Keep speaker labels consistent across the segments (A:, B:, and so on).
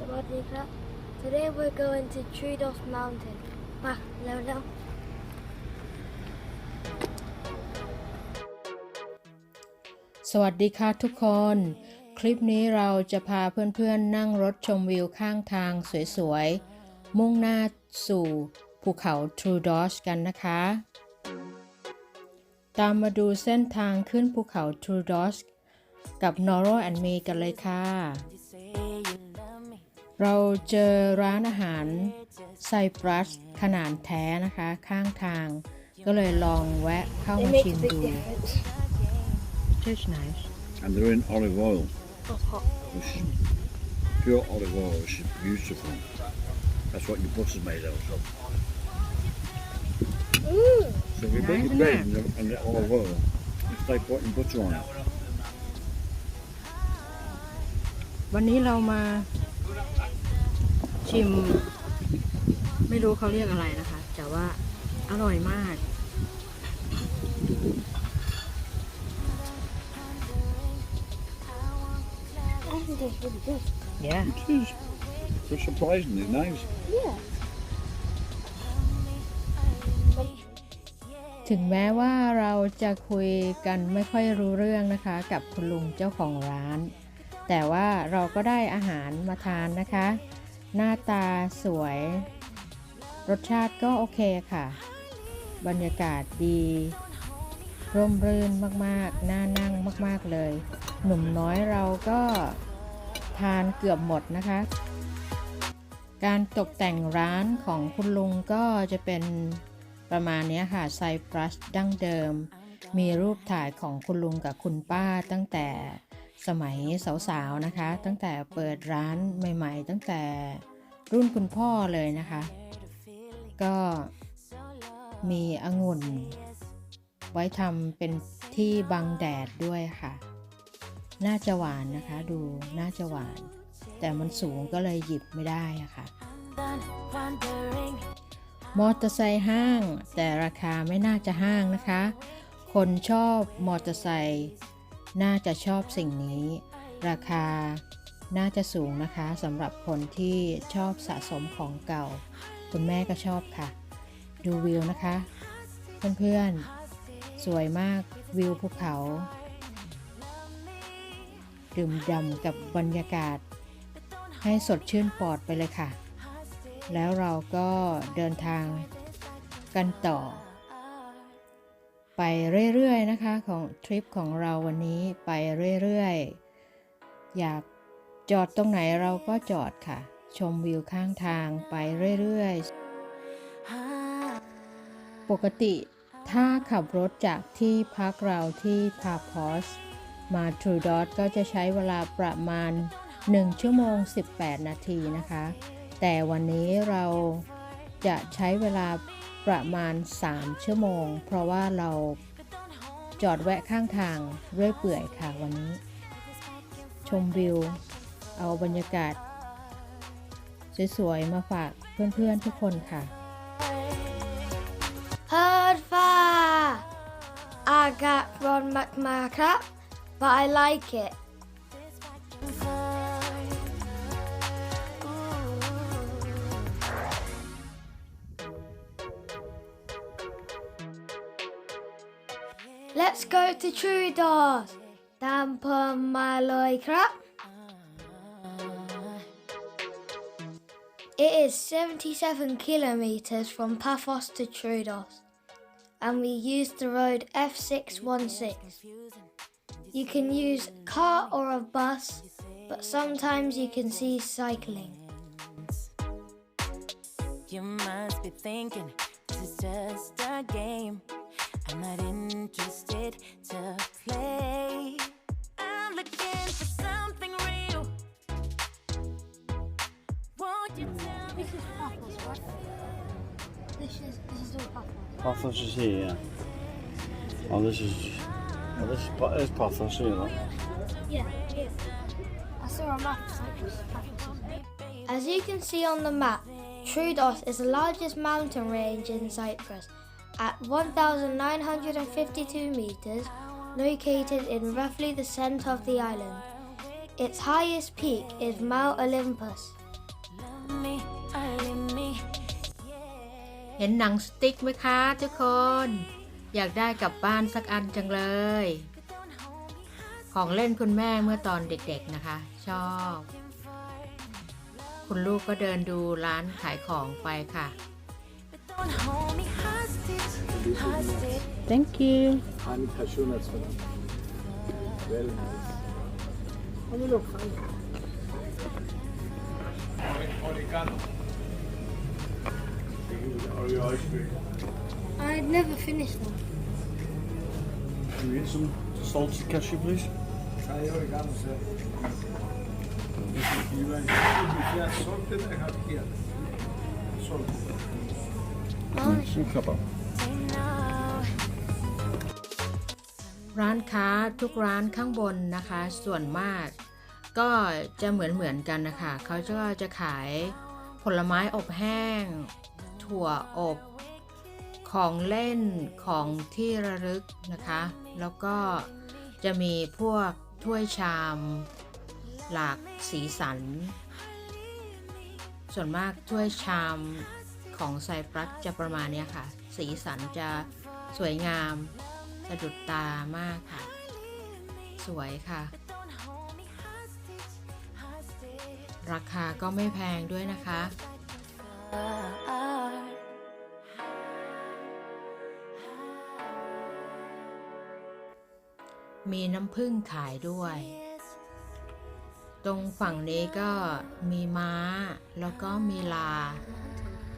A: สวัสดีครับ Today we're going to Troodos Mountain ไปเร็วเร็ว
B: สวัสดีค่ะทุกคน คลิปนี้เราจะพาเพื่อนๆนั่งรถชมวิวข้างทางสวยๆ มุ่งหน้าสู่ภูเขาทรูดอชกันนะคะ ตามมาดูเส้นทางขึ้นภูเขาทรูดอชกับนอร์ and me กันเลยค่ะ เราเจอร้านอาหารไซปรัสขนาดแท้นะคะ ข้างทาง ก็เลยลองแวะเข้า
A: It
B: มา
A: makes
B: ชิ
A: a
B: ม
A: big
B: ดู
A: difference
B: Tastes nice
C: and they're in olive oil,
A: of hot
C: which is pure olive oil, which is beautiful. That's what your butter's made out of.
A: mm.
C: So if you put
B: Nice,
C: your bread
B: isn't
C: and, and the olive oil, it's like putting butter on it.
B: วันนี้เรามา ชิม ไม่รู้เขาเรียกอะไรนะคะ แต่ว่าอร่อยมาก
A: I think it's really good
B: yeah
C: It is. It's surprisingly nice.
A: yeah
B: ถึงแม้ว่าเราจะคุยกันไม่ค่อยรู้เรื่องนะคะ กับคุณลุงเจ้าของร้าน แต่ว่าเราก็ได้อาหารมาทานนะคะ หน้าตาสวย รสชาติก็โอเคค่ะ บรรยากาศดี ร่มรื่นมากๆ น่านั่งมากๆเลย หนุ่มน้อยเราก็ทานเกือบหมดนะคะ การตกแต่งร้านของคุณลุงก็จะเป็นประมาณนี้ค่ะไซปรัสดั้งเดิม มีรูปถ่ายของคุณลุงกับคุณป้าตั้งแต่ สมัยสาวๆนะคะ ตั้งแต่เปิดร้านใหม่ ๆ ตั้งแต่รุ่นคุณพ่อเลยนะคะ ก็มีองุ่น ไว้ทำเป็นที่บังแดดด้วยค่ะ น่าจะหวานนะคะดูน่าจะหวาน แต่มันสูงก็เลยหยิบไม่ได้ะค่ะมอเตอร์ไซค์ห้าง แต่ราคาไม่น่าจะห้างนะคะ คนชอบมอเตอร์ไซค์ น่าจะชอบสิ่งนี้ ราคาน่าจะสูงนะคะสำหรับคนที่ชอบสะสมของเก่า คุณแม่ก็ชอบค่ะ ดูวิวนะคะ เพื่อนๆ สวยมากวิวภูเขาดื่มด่ำกับบรรยากาศ ให้สดชื่นปอดไปเลยค่ะ แล้วเราก็เดินทางกันต่อ ไปเรื่อยๆนะคะของทริปของเราวันนี้ไปเรื่อยๆ อยากจอดตรงไหนเราก็จอดค่ะ ชมวิวข้างทางไปเรื่อยๆ ปกติถ้าขับรถจากที่พักเราที่พาพอสมาทรูดอ t ก็จะใช้เวลาประมาณ 1 ชั่วโมง 18 นาทีนะคะ แต่วันนี้เราจะใช้เวลา ประมาณ 3 ชั่วโมง เพราะว่าเราจอดแวะข้างทางเรื่อยเปื่อยค่ะวันนี้ ชมวิว เอาบรรยากาศ สวยๆ มาฝากเพื่อนๆทุกคนค่ะ
A: Herd far I got Ron McMaca but I like it Let's go to Trudor's. Dampen my loy crap. It is 77 kilometres from Paphos to Trudos, and we use the road F616. You can use car or a bus, but sometimes you can see cycling.
D: You must be thinking it's just a game. I'm not interested to play. I'm looking for something real. Won't you tell me?
A: This is Paphos, right? This is this is all Paphos.
C: Pathos is here, yeah. Oh, this is. Oh, this is, Pa- there's Pathos here, look.
A: Yeah, here. I saw a map of Cyprus. Paphos is- As you can see on the map, Troodos is the largest mountain range in Cyprus at 1,952 metres, located in roughly the centre of the island. Its highest peak is Mount Olympus.
B: เห็นหนังสติ๊กไหมคะทุกคน อยากได้กลับบ้านสักอันจังเลย ของเล่นคุณแม่เมื่อตอนเด็กๆนะคะ ชอบ คุณลูกก็เดินดูร้านขายของไปค่ะ thank you
C: Honey cashew nuts for them. Very nice. Have a look, honey. Oregano. Oreo ice cream.
A: I'd never finished them.
C: Can you eat some salted cashew, please? Try oregano, sir. You like salted? I have here. Salted. Some
B: ร้านค้าทุกร้านข้างบนนะคะ ส่วนมากก็จะเหมือนเหมือนกันนะคะ เขาก็จะขายผลไม้อบแห้ง ถั่วอบ ของเล่นของที่ระลึกนะคะ แล้วก็จะมีพวกถ้วยชาม หลากสีสัน ส่วนมากถ้วยชามของไซปรัสจะประมาณนี้ค่ะ สีสันจะสวยงาม สะดุดตามากค่ะ สวยค่ะ ราคาก็ไม่แพงด้วยนะคะ มีน้ำผึ้งขายด้วย ตรงฝั่งนี้ก็มีม้าแล้วก็มีลา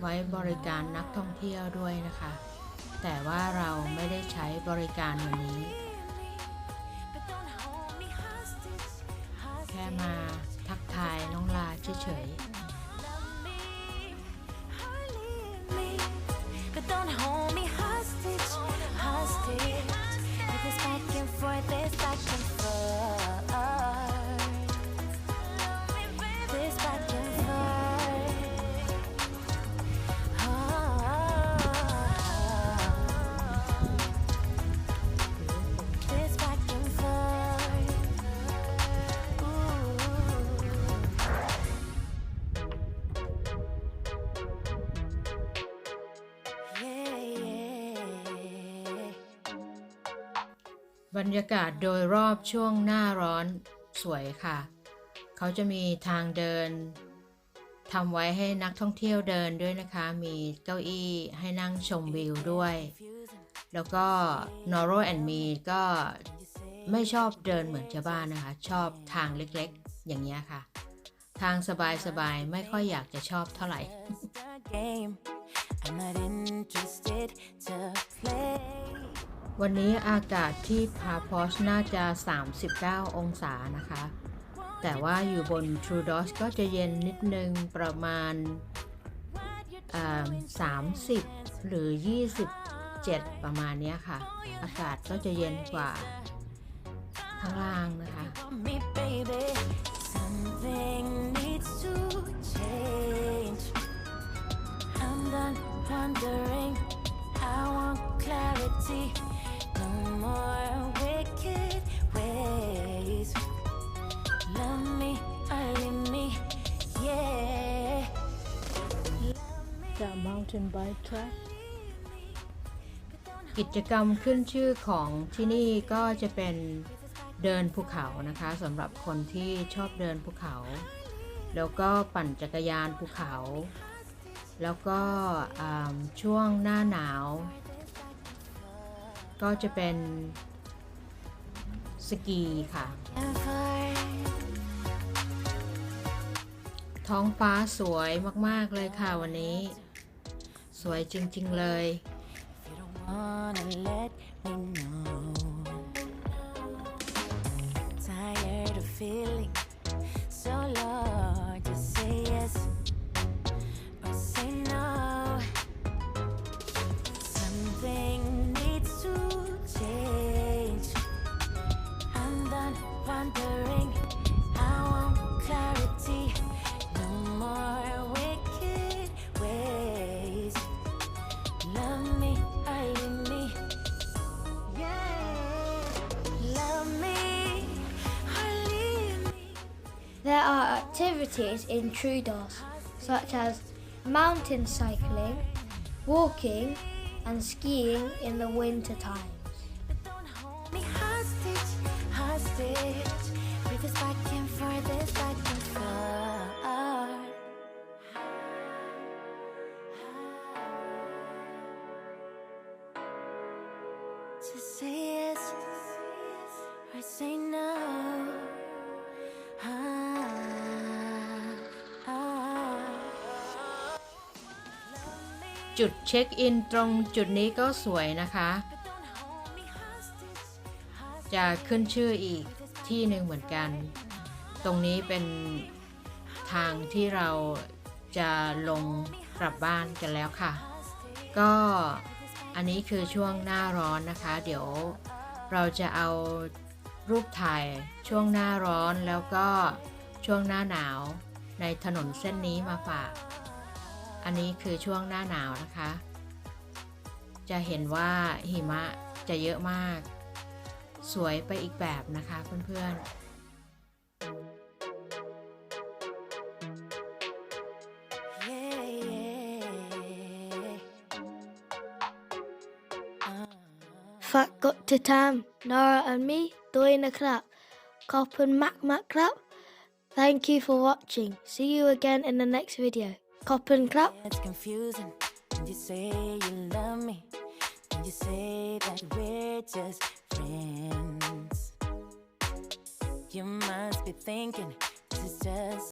B: ไว้บริการนักท่องเที่ยวด้วยนะคะ แต่ว่าเราไม่ได้ใช้บริการวันนี้ แค่มาทักทายน้องลาเฉยๆ บรรยากาศโดยรอบช่วงหน้าร้อนสวยค่ะ เขาจะมีทางเดินทำไว้ให้นักท่องเที่ยวเดินด้วยนะคะ มีเก้าอี้ให้นั่งชมวิวด้วย แล้วก็ Noro and Me ก็ไม่ชอบเดินเหมือนชาวบ้านนะคะ ชอบทางเล็กๆ อย่างเงี้ยค่ะ ทางสบายๆ ไม่ค่อยอยากจะชอบเท่าไหร่ วันนี้อากาศที่พาพอชน่าจะ 39 องศานะคะ แต่ว่าอยู่บนทรูดอสก็จะเย็นนิดนึงประมาณ 30 หรือ 27 ประมาณนี้ค่ะ อากาศก็จะเย็นกว่าข้างล่างนะคะ mountain bike track กิจกรรมขึ้นชื่อของที่นี่ก็จะเป็นเดินภูเขานะคะสำหรับคนที่ชอบเดินภูเขา แล้วก็ปั่นจักรยานภูเขา แล้วก็ช่วงหน้าหนาว ก็จะเป็นสกีค่ะ ท้องฟ้าสวยมาก ๆ เลยค่ะวันนี้ สวยจริง ๆ เลย
A: There are activities in Trudos, such as mountain cycling, walking and skiing in the winter
B: จุดเช็คอินตรงจุดนี้ก็สวยนะคะ จะขึ้นชื่ออีกที่หนึ่งเหมือนกัน ตรงนี้เป็นทางที่เราจะลงกลับบ้านกันแล้วค่ะ ก็อันนี้คือช่วงหน้าร้อนนะคะ เดี๋ยวเราจะเอารูปถ่ายช่วงหน้าร้อนแล้วก็ช่วงหน้าหนาวในถนนเส้นนี้มาฝาก อันนี้คือช่วงหน้าหนาวนะคะ จะเห็นว่าหิมะจะเยอะมาก สวยไปอีกแบบนะคะเพื่อนๆ
D: ฝาก
A: กดติดตาม Nora and me ด้วยนะครับ ขอบคุณมากมากครับ Thank you for watching. See you again in the next video. Cop and clap.
D: it's confusing when you say you love me, and you say that we're just friends. You must be thinking this is just